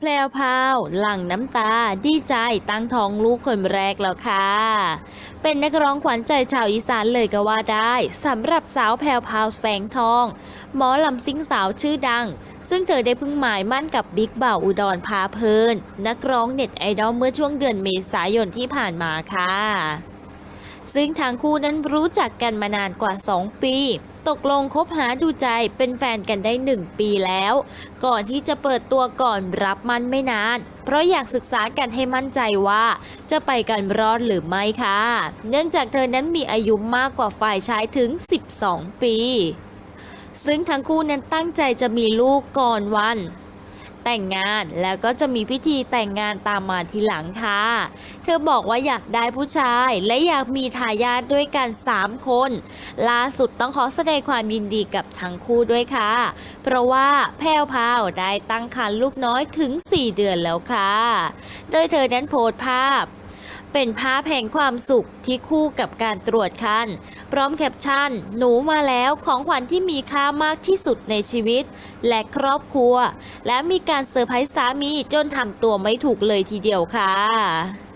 แพลวพาวหลั่งน้ำตา ดีใจตั้งท้องลูกคนแรกแล้วค่ะ เป็นนักร้องขวัญใจชาวอีสานเลยก็ว่าได้สำหรับสาวแพลวพาวแสงทอง หมอลำซิ่งสาวชื่อดัง ซึ่งเธอได้พิ่งหมายมั่นกับบิ๊กบ่าวอุดรพาเพลิน นักร้องเน็ตไอดอลเมื่อช่วงเดือนเมษายนที่ผ่านมาค่ะ ซึ่งทางคู่นั้นรู้จักกันมานานกว่า 2 ปี ตกลงคบหาดูใจเป็นแฟนกันได้ 1 ปีแล้ว ก่อนที่จะเปิดตัวก่อนรับมันไม่นาน เพราะอยากศึกษากันให้มั่นใจว่า จะไปกันรอดหรือไม่ค่ะ เนื่องจากเธอนั้นมีอายุมากกว่าฝ่ายชายถึง 12 ปี ซึ่งทั้งคู่นั้นตั้งใจจะมีลูกก่อนวัน แต่งงาน แล้วก็จะมีพิธีแต่งงานตามมาทีหลังค่ะ เธอบอกว่าอยากได้ผู้ชายและอยากมีทายาทด้วยกัน 3 คน ล่าสุดต้องขอแสดงความยินดีกับทั้งคู่ด้วยค่ะ เพราะว่าแพรวพาวได้ตั้งครรภ์ลูกน้อยถึง 4 เดือนแล้วค่ะ โดยเธอนั้นโพสต์ภาพ เป็นภาพแห่งความสุขที่คู่กับการตรวจคัน พร้อมแคปชั่น หนูมาแล้วของขวัญที่มีค่ามากที่สุดในชีวิต และครอบครัว และมีการเซอร์ไพรส์สามีจนทำตัวไม่ถูกเลยทีเดียวค่ะ